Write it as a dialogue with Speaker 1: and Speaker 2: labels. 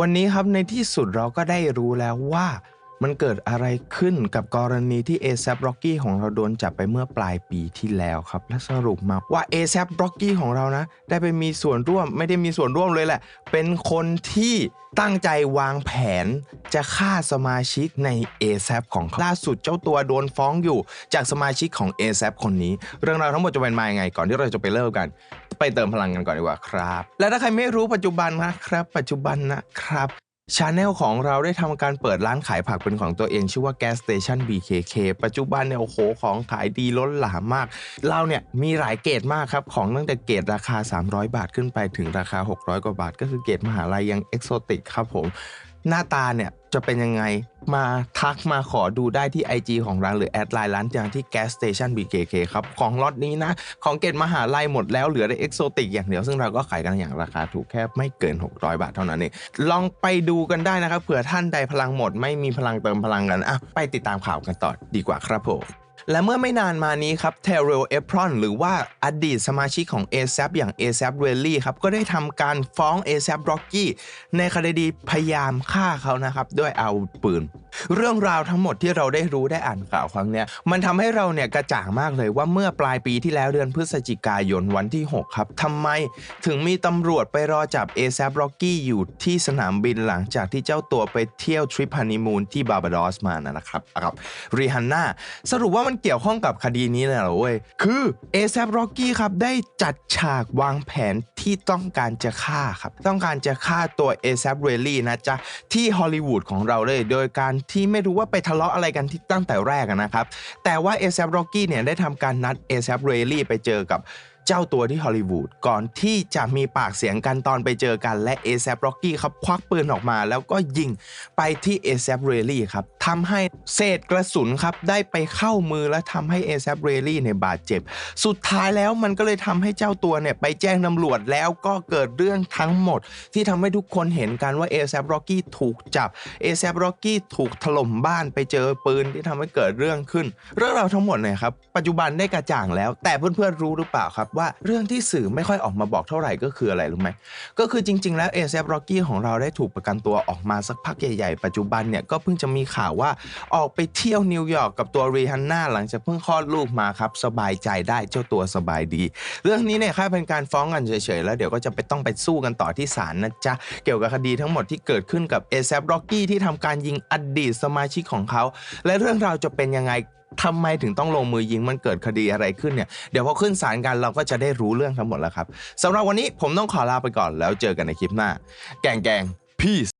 Speaker 1: วันนี้ครับในที่สุดเราก็ได้รู้แล้วว่า มันเกิดอะไรขึ้นกับกรณีที่ ASAP Rocky ของเราโดนจับไปเมื่อปลายปีที่แล้วครับ และสรุปมาว่า ASAP Rocky ของเรานะ ได้ไปมีส่วนร่วมไม่ได้มีส่วนร่วมเลยแหละ เป็นคนที่ตั้งใจวางแผนจะฆ่าสมาชิกใน ASAP ของเขาล่าสุดเจ้าตัวโดนฟ้องอยู่ จากสมาชิกของ ASAP คนนี้ เรื่องราวทั้งหมดจะเป็นมายังไง ก่อนที่เราจะไปเริ่มกัน ไปเติมพลังกันก่อนดีกว่าครับ และถ้าใครไม่รู้ปัจจุบันนะครับ ปัจจุบันนะครับ ชาแนลของเราได้ทำการเปิดร้านขายผักเป็นของตัวเองชื่อว่า Gas Station BKK ปัจจุบันเนี่ยโอ้โหของขายดีล้นหลามมาก เราเนี่ยมีหลายเกรดมากครับ ของตั้งแต่เกรดราคา 300 บาทขึ้นไปถึงราคา 600 กว่าบาท ก็คือเกรดมหาลัยยังเอกโซติกครับผม หน้าตาเนี่ยจะเป็นยังไงมาทักมาขอดูได้ที่ IG ของร้านหรือแอดไลน์ร้านอย่างที่ Gas Station BKK ครับ ของล็อตนี้นะ ของเกตมหาลัยหมดแล้วเหลือแต่เอกโซติกอย่างเดียว ซึ่งเราก็ขายกันอย่างราคาถูกแค่ไม่เกิน 600 บาทเท่านั้นเองลองไปดูกันได้นะครับเผื่อท่านใดพลังหมด ไม่มีพลังเติมพลังกันอะไปติดตามข่าวกันต่อดีกว่าครับผม และเมื่อไม่นานมานี้ครับเทเรลเอพรอนหรือว่าอดีตสมาชิกของ ASAP อย่าง ASAP r a l l y ครับก็ได้ทำการฟ้อง ASAP Rocky ในคดีพยายามฆ่าเขานะครับด้วยอาวุธปืน เรื่องราวทั้งหมดที่เราได้รู้ได้อ่านข่าวครั้งเนี้ยมันทำให้เราเนี่ยกระจ่างมากเลยว่าเมื่อปลายปีที่แล้วเดือนพฤศจิกายนวันที่ 6 ครับทำไมถึงมีตำรวจไปรอจับ ASAP Rocky อยู่ที่สนามบินหลังจากที่เจ้าตัวไปเที่ยวทริปฮันนีมูนที่บาร์บาดอสมานะครับกับรีฮันน่าสรุปว่ามันเกี่ยวข้องกับคดีนี้เลยเหรอเว้ย คือ ASAP Rocky ครับได้จัดฉากวางแผนที่ต้องการจะฆ่าครับ ต้องการจะฆ่าตัว ASAP r a l l y นะจ๊ะ ที่ฮอลลีวูดของเราเลย โดยการที่ไม่รู้ว่าไปทะเลาะอะไรกันที่ตั้งแต่แรกนะครับ แต่ว่า ASAP Rocky เนี่ยได้ทำการนัด ASAP r a l l y ไปเจอกับ เจ้าตัวที่ฮอลลีวูดก่อนที่จะมีปากเสียงกันตอนไปเจอกันและ ASAP Rocky ครับควักปืนออกมา แล้วก็ยิงไปที่ ASAP r a l l y ครับทำให้เศษกระสุนครับได้ไปเข้ามือและทำให้ ASAP r a l l y เนี่ยบาดเจ็บ สุดท้ายแล้วมันก็เลยทำให้เจ้าตัวเนี่ยไปแจ้งตำรวจแล้วก็เกิดเรื่องทั้งหมด ที่ทำให้ทุกคนเห็นกันว่า ASAP Rocky ถูกจับ ASAP Rocky ถูกถล่มบ้านไปเจอปืนที่ทำให้เกิดเรื่องขึ้น เรื่องราวทั้งหมดเนี่ยครับปัจจุบันได้กระจ่างแล้ว แต่เพื่อนๆรู้หรือเปล่าครับว่าเรื่องที่สื่อไม่ค่อยออกมาบอกเท่าไหร่ก็คืออะไรรู้ไหมก็คือจริง ๆ แล้ว ASAP Rocky ของเราได้ถูกประกันตัวออกมาสักพักใหญ่ๆ ปัจจุบันเนี่ยก็เพิ่งจะมีข่าวว่าออกไปเที่ยวนิวยอร์กกับตัวรีฮันน่าหลังจากเพิ่งคลอดลูกมาครับสบายใจได้เจ้าตัวสบายดี เรื่องนี้เนี่ยแค่เป็นการฟ้องกันเฉยๆแล้วเดี๋ยวก็จะไปต้องไปสู้กันต่อที่ศาลนะจ๊ะเกี่ยวกับคดีทั้งหมดที่เกิดขึ้นกับ ASAP Rocky ที่ทำการยิงอดีตสมาชิกของเขา และเรื่องราวจะเป็นยังไง ทำไมถึงต้องลงมือยิงมันเกิดคดีอะไรขึ้นเนี่ยเดี๋ยวพอขึ้นศาลกันเราก็จะได้รู้เรื่องทั้งหมดแล้วครับสำหรับวันนี้ผมต้องขอลาไปก่อนแล้วเจอกันในคลิปหน้า แกงแกง peace